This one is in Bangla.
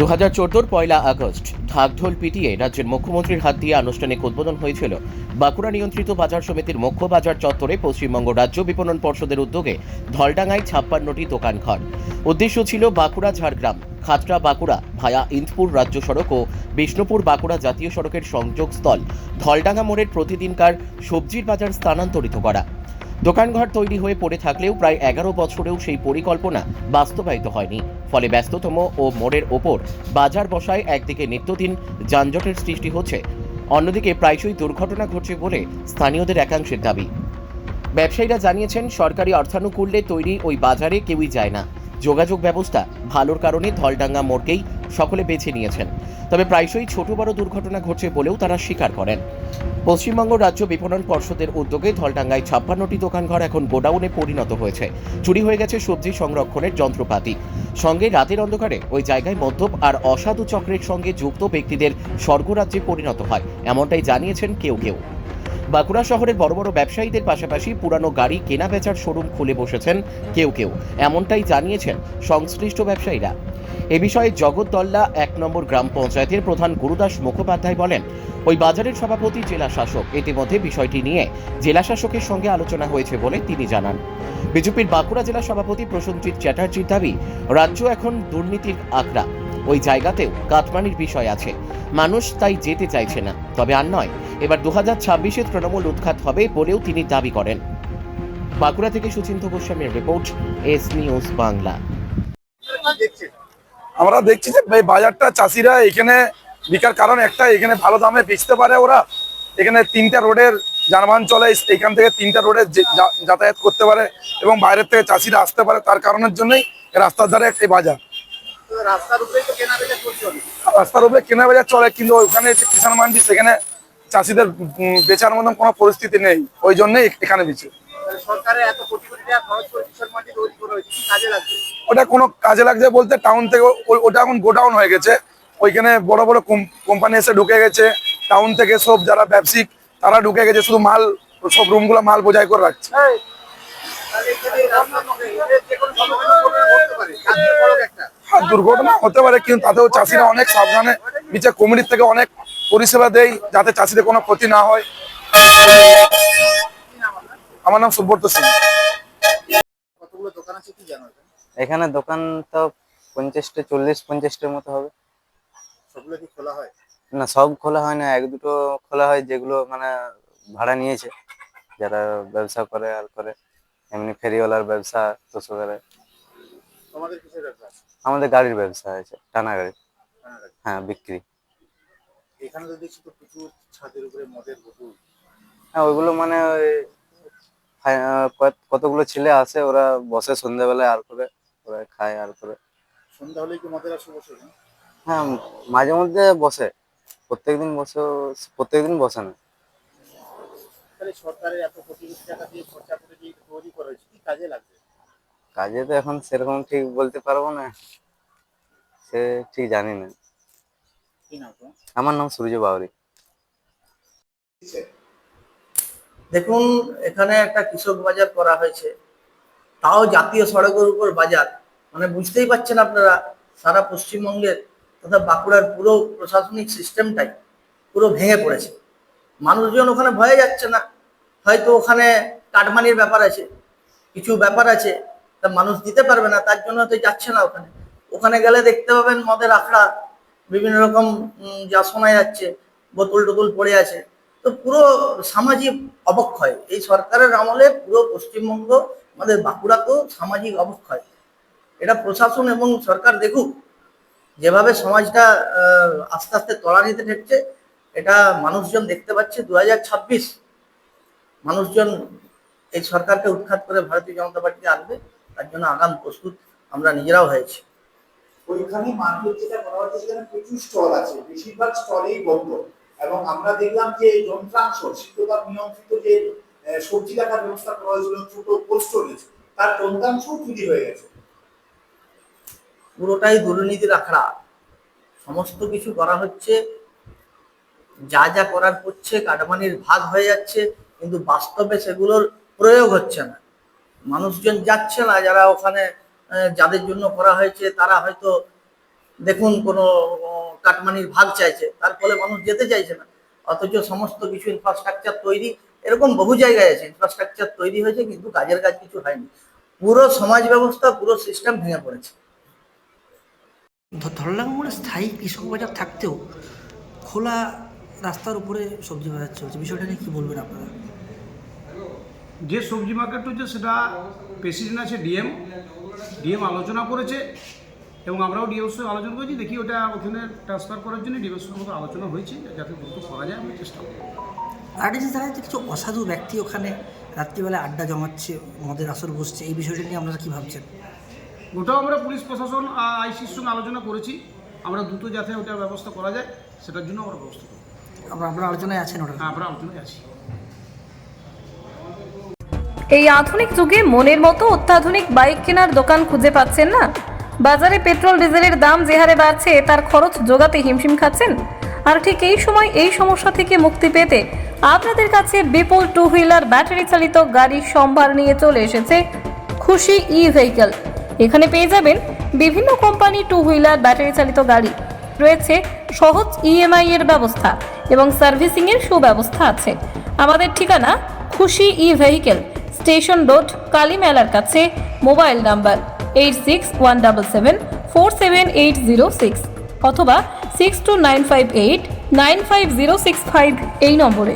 দু হাজার চোদ্দোর পয়লা আগস্ট ঢাকঢোল পিটিয়ে রাজ্যের মুখ্যমন্ত্রীর হাত দিয়ে আনুষ্ঠানিক উদ্বোধন হয়েছিল। বাঁকুড়া নিয়ন্ত্রিত বাজার সমিতির মুখ্য বাজার চত্বরে পশ্চিমবঙ্গ রাজ্য বিপণন পর্ষদের উদ্যোগে ধলডাঙ্গায় ছাপ্পান্নটি দোকান ঘর। উদ্দেশ্য ছিল বাঁকুড়া, ঝাড়গ্রাম, খাতড়া, বাঁকুড়া ভায়া ইন্দপুর রাজ্য সড়ক ও বিষ্ণুপুর বাঁকুড়া জাতীয় সড়কের সংযোগস্থল ধলডাঙ্গা মোড়ের প্রতিদিনকার সবজির বাজার স্থানান্তরিত করা। দোকানঘর তৈরি হয়ে পড়ে থাকলেও প্রায় এগারো বছরেও সেই পরিকল্পনা বাস্তবায়িত হয়নি। ফলে ব্যস্ততম ও মোড়ের ওপর বাজার বসায় একদিকে নিত্যদিন যানজটের সৃষ্টি হচ্ছে, অন্যদিকে প্রায়শই দুর্ঘটনা ঘটছে বলে স্থানীয়দের একাংশের দাবি। ব্যবসায়ীরা জানিয়েছেন, সরকারি অর্থানুকূল্যে তৈরি ওই বাজারে কেউই যায় না। যোগাযোগ ব্যবস্থা ভালোর কারণে ধলডাঙ্গা মোড়কেই সকলে বেছে নিয়েছেন। তবে প্রায়শই ছোট বড় দুর্ঘটনা ঘটছে বলেও তারা স্বীকার করেন। পশ্চিমবঙ্গ রাজ্য বিপণন পর্ষদের উদ্যোগে ধলডাঙ্গায় ছাপ্পান্নটি দোকানঘর এখন গোডাউনে পরিণত হয়েছে। চুরি হয়ে গেছে সবজি সংরক্ষণের যন্ত্রপাতি। সঙ্গে রাতের অন্ধকারে ওই জায়গায় মদ্যপ আর অসাধু চক্রের সঙ্গে যুক্ত ব্যক্তিদের স্বর্গরাজ্যে পরিণত হয়, এমনটাই জানিয়েছেন কেউ কেউ। বাঁকুড়া শহরের বড় বড় ব্যবসায়ীদের পাশাপাশি পুরানো গাড়ি কেনা বেচার শোরুম খুলে বসেছেন কেউ কেউ, এমনটাই জানিয়েছেন সংশ্লিষ্ট ব্যবসায়ীরা। এ বিষয়ে জগৎদল্লা এক নম্বর গ্রাম পঞ্চায়েতের প্রধান গুরুদাস মুখোপাধ্যায় বলেন, ওই বাজারের সভাপতি জেলা শাসক ইতিমধ্যে বিষয়টি নিয়ে জেলা শাসকের সঙ্গে আলোচনা হয়েছে বলে তিনি জানান। বিজেপির বাঁকুড়া জেলা সভাপতি প্রসেনজিৎ চ্যাটার্জির দাবি, রাজ্য এখন দুর্নীতির আখড়া, ওই জায়গাতেও কাটমানির বিষয় আছে, মানুষ তাই যেতে চাইছে না। তবে আর নয়, এবার দু হাজার ছাব্বিশে তৃণমূল উৎখাত হবে বলেও তিনি দাবি করেন। বাঁকুড়া থেকে সুচিন্ত গোস্বামীর রিপোর্ট, এস নিউজ বাংলা। আমরা দেখছি যে এই বাজারটা চাষিরা এখানে বিকার কারণ একটা এখানে ভালো দামে বেচতে পারে ওরা। এখানে তিনটা রোডের যানবাহন চলে এখান থেকে তিনটা রোডে যাতায়াত করতে পারে এবং বাইরের থেকে চাষিরা আসতে পারে তার কারণের জন্যই রাস্তার ধারে একটি বাজার। রাস্তার উপরে কেনা বেচা চলে কিন্তু ওখানে যে কিষাণ মান্ডি সেখানে চাষিদের বেচার মতন কোনো পরিস্থিতি নেই। ওই জন্যই এখানে বেচে। সরকারের এত কোটি কোটি টাকা খরচ করে কিষাণ মান্ডি তৈরি করা হয়েছে কি কাজে লাগবে? ওটা কোনো কাজে লাগছে বলতে টাউন থেকে ওটা এখন গোডাউন হয়ে গেছে। ওইখানে বড় বড় কোম্পানি এসে ঢুকে গেছে। টাউন থেকে সব যারা ব্যবসায়িক তারা ঢুকে গেছে শুধু মাল সব রুমগুলো মাল বোঝাই করে রাখছে। তাহলে এখানে রাস্তার মধ্যে এদের যে কোনো সময় দুর্ঘটনা ঘটতে পারে। জাতীয় সড়ক একটা। আর দুর্ঘটনা হতে পারে কিন্তু তাতেও চাষিরা অনেক সাবধানে নিচে কমিটির থেকে অনেক পরিষেবা দেয় যাতে চাষিদের কোনো ক্ষতি না হয়। আমার নাম সুব্রত সিং। কতগুলো দোকান আছে কি জানো এখানে। দোকান তো পঞ্চাশটা চল্লিশ পঞ্চাশটার মতো হবে। সবগুলো কি খোলা হয়? না সব খোলা হয় না। এক দুটো খোলা হয় যেগুলো মানে ভাড়া নিয়েছে। যারা ব্যবসা করে আর করে। এমনি ফেরিওয়ালার ব্যবসা তোষকের। তোমাদের কিসের ব্যবসা আমাদের গাড়ির ব্যবসা আছে টানা গাড়ি। হ্যাঁ বিক্রি। এখানে তো দেখছি তো প্রচুর ছাদের উপরে মদের বোতল। হ্যাঁ ওইগুলো মানে ওই কতগুলো ছেলে আসে ওরা বসে সন্ধ্যাবেলায় আর করে ওরা খায় আর করে। সন্ধ্যা হলেই কি মদের আসে বসে? হ্যাঁ মাঝে মধ্যে বসে। প্রত্যেকদিন বসে প্রত্যেকদিন বসে না। সরকারের এত কোটি কোটি টাকা দিয়ে খরচা করে দিয়ে তৈরি করা হয়েছে? কি কাজে লাগবে? কাজে তো এখন সেরকম ঠিক বলতে পারব না। সে ঠিক জানি না। আমার নাম সূর্য বাউরি। দেখুন, এখানে একটা কৃষক বাজার করা হয়েছে। তাও জাতীয় সড়কের উপর বাজার। মানে বুঝতেই পারছেন আপনারা, সারা পশ্চিমবঙ্গের তথা বাঁকুড়ার পুরো প্রশাসনিক সিস্টেমটাই পুরো ভেঙে পড়েছে। মানুষজন ওখানে ভয়ে যাচ্ছে না। হয়তো ওখানে কাটমানির ব্যাপার আছে, কিছু ব্যাপার আছে, তা মানুষ দিতে পারবে না, তার জন্য হয়তো যাচ্ছে না ওখানে। ওখানে গেলে দেখতে পাবেন মদের আখড়া, বিভিন্ন রকম যা শোনা যাচ্ছে বোতল টোতল পড়ে আছে। তো পুরো সামাজিক অবক্ষয়। এই সরকারের আমলে পুরো পশ্চিমবঙ্গ, আমাদের বাঁকুড়াতেও সামাজিক অবক্ষয়। এটা প্রশাসন এবং সরকার দেখুক, যেভাবে সমাজটা আস্তে আস্তে তলানিতে ঠেকছে, এটা মানুষজন দেখতে পাচ্ছে। দু মানুষজন এই সরকারকে উৎখাত করে ভারতীয় জনতা পার্টিকে আনবে, তার জন্য আগাম প্রস্তুত আমরা নিজেরাও হয়েছি। ওইখানে মার্কেট যেটা করা হচ্ছে, সেখানে প্রচুর স্টল আছে। বেশিরভাগ স্টলেই বন্ধ। এবং আমরা দেখলাম যে যন্ত্রাংশ শীততাপ নিয়ন্ত্রিত যে সবজি রাখার ব্যবস্থা করা হয়েছিল, ছোট কোল্ড স্টোরেজ তার যন্ত্রাংশ চুরি হয়ে গেছে। পুরোটাই দুর্নীতির আখড়া সমস্ত কিছু করা হচ্ছে, যা যা করার করছে কাটমানির ভাগ হয়ে যাচ্ছে, কিন্তু বাস্তবে সেগুলোর প্রয়োগ হচ্ছে না। মানুষজন যাচ্ছে না, যারা ওখানে যাদের জন্য করা হয়েছে, তারা হয়তো, দেখুন কোনো কাটমানির ভাগ চাইছে তার ফলে মানুষ যেতে চাইছে না। অথচ সমস্ত কিছু ইনফ্রাস্ট্রাকচার তৈরি এরকম বহু জায়গায় আছে ইনফ্রাস্ট্রাকচার তৈরি হয়েছে কিন্তু কাজের কাজ কিছু হয়নি। পুরো সমাজ ব্যবস্থা পুরো সিস্টেম ভেঙে পড়েছে। ধ- ধরলাম মোড়ে স্থায়ী কৃষক বাজার থাকতেও খোলা রাস্তার উপরে সবজি বাজার চলছে। বিষয়টা নিয়ে কী বলবেন আপনারা? যে সবজি মার্কেট হচ্ছে সেটা প্রেসিডেন্ট আছে ডিএম ডিএম আলোচনা করেছে। এবং আমরাও ডিএমের সঙ্গে আলোচনা করেছি দেখি ওটা ওখানে ট্রান্সফার করার জন্য সঙ্গে আমাদের আলোচনা হয়েছে যাতে দ্রুত করা যায় আমরা চেষ্টা করব। আর এটা যে দেখা কিছু অসাধু ব্যক্তি ওখানে রাত্রিবেলায় আড্ডা জমাচ্ছে মদের আসর বসছে এই বিষয়টা নিয়ে আপনারা কী ভাবছেন? ওটাও আমরা পুলিশ প্রশাসন আইসির সঙ্গে আলোচনা করেছি আমরা দ্রুত যাতে ওটার ব্যবস্থা করা যায় সেটার জন্য আমরা ব্যবস্থা করব। আমরা আপনারা আলোচনায় আছেন ওটা হ্যাঁ আমরা আলোচনায় আছি। এই আধুনিক যুগে মনের মতো অত্যাধুনিক বাইক কেনার দোকান খুঁজে পাচ্ছেন না? বাজারে পেট্রোল, ডিজেলের দাম যে হারে বাড়ছে, তার খরচ জোগাতে হিমশিম খাচ্ছেন। আর ঠিক এই সময় এই সমস্যা থেকে মুক্তি পেতে আপনাদের কাছে বিপুল টু হুইলার ব্যাটারি চালিত গাড়ির সম্ভার নিয়ে চলে এসেছে খুশি ই ভেহিকল এখানে পেয়ে যাবেন বিভিন্ন কোম্পানি টু হুইলার ব্যাটারি চালিত গাড়ি। রয়েছে সহজ ইএমআই এর ব্যবস্থা এবং সার্ভিসিং এর সুব্যবস্থা আছে। আমাদের ঠিকানা Khushi E vehicle station road, Kali মেলার কাছে, mobile number. Eight six one double seven four seven eight zero six অথবা six two nine five eight nine five zero six five এই নম্বরে।